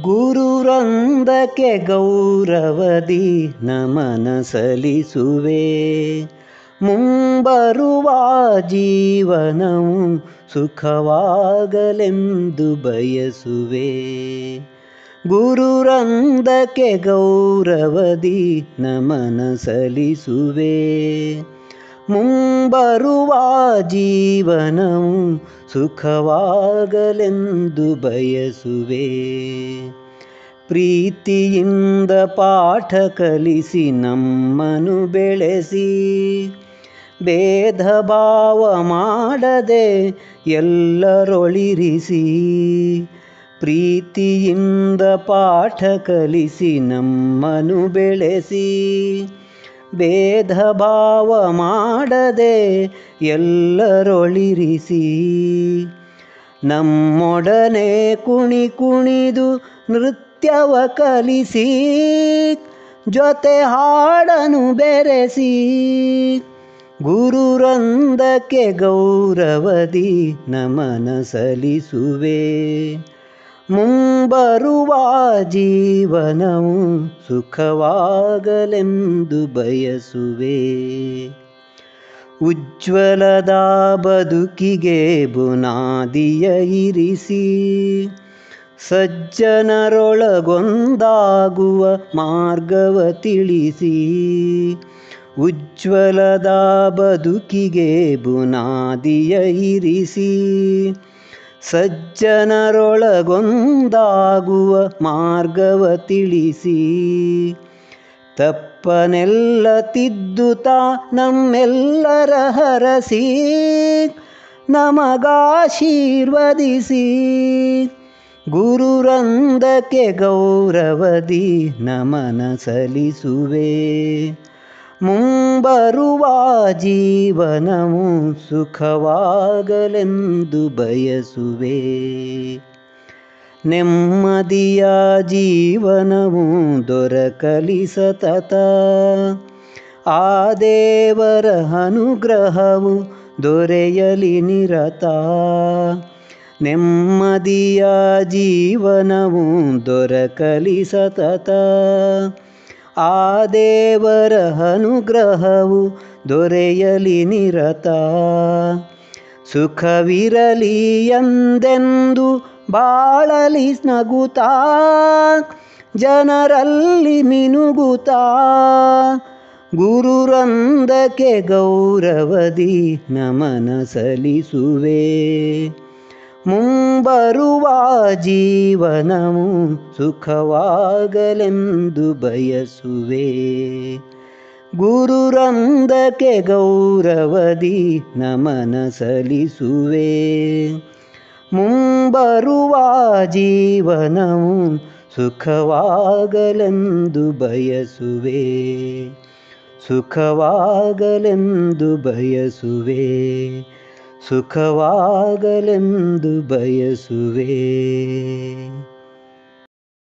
ಗುರುರಂದಕ್ಕೆ ಗೌರವದಿ ನಮನ ಸಲ್ಲಿಸುವೆ. ಮುಂಬರುವ ಜೀವನವು ಸುಖವಾಗಲೆಂದು ಬಯಸುವೆ. ಗುರುರಂದಕ್ಕೆ ಗೌರವದಿ ನಮನ ಸಲ್ಲಿಸುವೆ. ಮುಂಬರುವ ಜೀವನವು ಸುಖವಾಗಲೆಂದು ಬಯಸುವೆ. ಪ್ರೀತಿಯಿಂದ ಪಾಠ ಕಲಿಸಿ ನಮ್ಮನು ಬೆಳೆಸಿ. ಭೇದ ಭಾವ ಮಾಡದೆ ಎಲ್ಲರೊಳಿರಿಸಿ. ಪ್ರೀತಿಯಿಂದ ಪಾಠ ಕಲಿಸಿ ನಮ್ಮನು ಬೆಳೆಸಿ. ಭೇದ ಭಾವ ಮಾಡದೆ ಎಲ್ಲರೊಳಿರಿಸಿ. ನಮ್ಮೊಡನೆ ಕುಣಿ ಕುಣಿದು ನೃತ್ಯವ ಕಲಿಸಿ, ಜೊತೆ ಹಾಡನು ಬೆರೆಸಿ. ಗುರುರಂದಕ್ಕೆ ಗೌರವದಿ ನಮನ ಸಲ್ಲಿಸುವೆ. ಮುಂಬರುವ ಜೀವನವು ಸುಖವಾಗಲೆಂದು ಬಯಸುವೆ. ಉಜ್ವಲದ ಬದುಕಿಗೆ ಬುನಾದಿಯ ಇರಿಸಿ ಸಜ್ಜನರೊಳಗೊಂದಾಗುವ ಮಾರ್ಗವ ತಿಳಿಸಿ. ಉಜ್ವಲದ ಬದುಕಿಗೆ ಬುನಾದಿಯ ಇರಿಸಿ ಸಜ್ಜನರೊಳಗೊಂದಾಗುವ ಮಾರ್ಗವ ತಿಳಿಸಿ. ತಪ್ಪನೆಲ್ಲ ತಿದ್ದುತ ನಮ್ಮೆಲ್ಲರ ಹರಸಿ. ನಮಗಾಶೀರ್ವದಿಸಿ. ಗುರುರಂದಕ್ಕೆ ಗೌರವದಿ ನಮನ ಸಲ್ಲಿಸುವೆ. ಮುಂಬರುವ ಜೀವನವು ಸುಖವಾಗಲೆಂದು ಬಯಸುವೆ. ನೆಮ್ಮದಿಯ ಜೀವನವು ದೊರಕಲಿ ಸತತ ಆ ದೇವರ ಅನುಗ್ರಹವು ದೊರೆಯಲಿ ನಿರತ. ನೆಮ್ಮದಿಯ ಜೀವನವು ದೊರಕಲಿ ಸತತ ಆ ದೇವರ ಅನುಗ್ರಹವು ದೊರೆಯಲಿ ನಿರತ. ಸುಖವಿರಲಿ ಎಂದೆಂದು ಬಾಳಲಿ ನಗುತ್ತಾ ಜನರಲ್ಲಿ ಮಿನುಗುತ್ತಾ ಗುರುರಂದಕ್ಕೆ ಗೌರವದಿ ನಮನ ಸಲ್ಲಿಸುವೆ. ಮುಂಬರುವ ಜೀವನವು ಸುಖವಾಗಲೆಂದು ಬಯಸುವೆ. ಗುರುರಂದಕ್ಕೆ ಗೌರವದಿ ನಮನ ಸಲ್ಲಿಸುವೆ. ಮುಂಬರುವ ಜೀವನವು ಸುಖವಾಗಲೆಂದು ಬಯಸುವೆ. ಸುಖವಾಗಲೆಂದು ಬಯಸುವೆ. ಸುಖವಾಗಲೆಂದು ಬಯಸುವೆ.